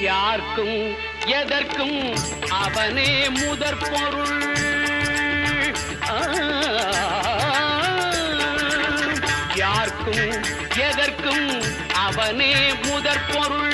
யார்க்கும் எதற்கும் அவனே முதற் பொருள். யார்க்கும் எதற்கும் அவனே முதற் பொருள்.